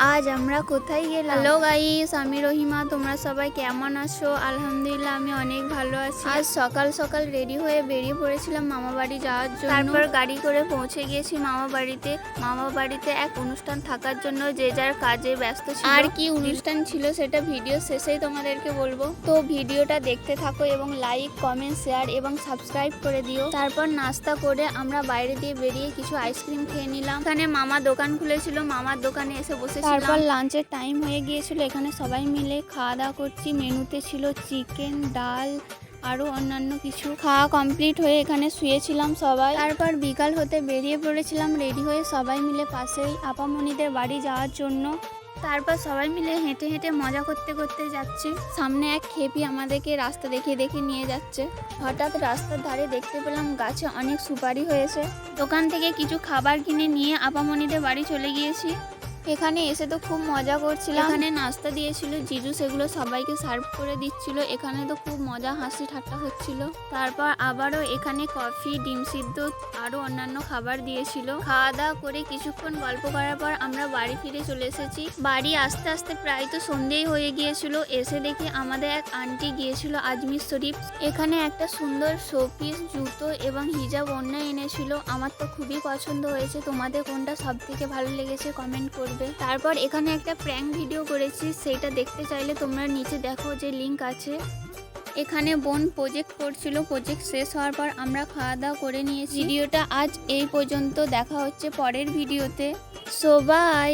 আজ আমরা কোথায় গেলাম? হ্যালো গাইস আমি রহিমা তোমরা সবাই কেমন আছো? আলহামদুলিল্লাহ আমি অনেক ভালো আছি। আজ সকাল সকাল রেডি হয়ে বেরিয়ে পড়েছিলাম মামা বাড়ি যাওয়ার জন্য। তারপর গাড়ি করে পৌঁছে গিয়েছি মামা বাড়িতে। মামা বাড়িতে এক অনুষ্ঠান থাকার জন্য যে যার কাজে ব্যস্ত ছিল। আর কি অনুষ্ঠান ছিল সেটা ভিডিও শেষেই তোমাদেরকে বলব। তো ভিডিওটা দেখতে থাকো এবং লাইক কমেন্ট শেয়ার এবং সাবস্ক্রাইব করে দিও। তারপর নাস্তা করে আমরা বাইরে দিয়ে বেরিয়ে কিছু আইসক্রিম খেয়ে নিলাম। এখানে মামা দোকান খুলেছিল। মামার দোকানে এসে বসে তারপর লাঞ্চের টাইম হয়ে গিয়েছিল এখানে সবাই মিলে খাওয়া দাওয়া করছি। মেনুতে ছিল চিকেন ডাল আরও অন্যান্য কিছু। খাওয়া কমপ্লিট হয়ে এখানে শুয়েছিলাম সবাই। তারপর বিকাল হতে বেরিয়ে পড়েছিলাম রেডি হয়ে সবাই মিলে পাশেই আপামনিদের বাড়ি যাওয়ার জন্য। তারপর সবাই মিলে হেঁটে হেঁটে মজা করতে করতে যাচ্ছি। সামনে এক খেপি আমাদেরকে রাস্তা দেখে দেখে নিয়ে যাচ্ছে। হঠাৎ রাস্তার ধারে দেখতে পেলাম গাছে অনেক সুপারি হয়েছে। দোকান থেকে কিছু খাবার কিনে নিয়ে আপামনিদের বাড়ি চলে গিয়েছি। এখানে এসে তো খুব মজা করছিলাম। এখানে নাস্তা দিয়েছিল, জিজু সেগুলো সবাইকে সার্ভ করে দিচ্ছিল। এখানে তো খুব মজা, হাসি ঠাট্টা হচ্ছিল। তারপর আবারও এখানে কফি ডিম সিদ্ধ, আরও অন্যান্য খাবার দিয়েছিল। খাওয়া দাওয়া করে কিছুক্ষণ গল্প করার পর আমরা বাড়ি ফিরে চলে এসেছি। বাড়ি আস্তে আস্তে প্রায় তো সন্ধেই হয়ে গিয়েছিল। এসে দেখি আমাদের এক আন্টি গিয়েছিল আজমির শরীফ। এখানে একটা সুন্দর শোপিস জুতো এবং হিজাব অন্য এনেছিল। আমার তো খুবই পছন্দ হয়েছে। তোমাদের কোনটা সব থেকে ভালো লেগেছে কমেন্ট করবে। তারপর এখানে একটা প্র্যাঙ্ক ভিডিও করেছি সেইটা দেখতে চাইলে তোমরা নিচে দেখো যে লিংক আছে। এখানে বোন প্রজেক্ট করছিল প্রজেক্ট শেষ হওয়ার পর আমরা খাওয়া দাওয়া করে নিয়েছি। ভিডিওটা আজ এই পর্যন্ত দেখা হচ্ছে পরের ভিডিওতে সো বাই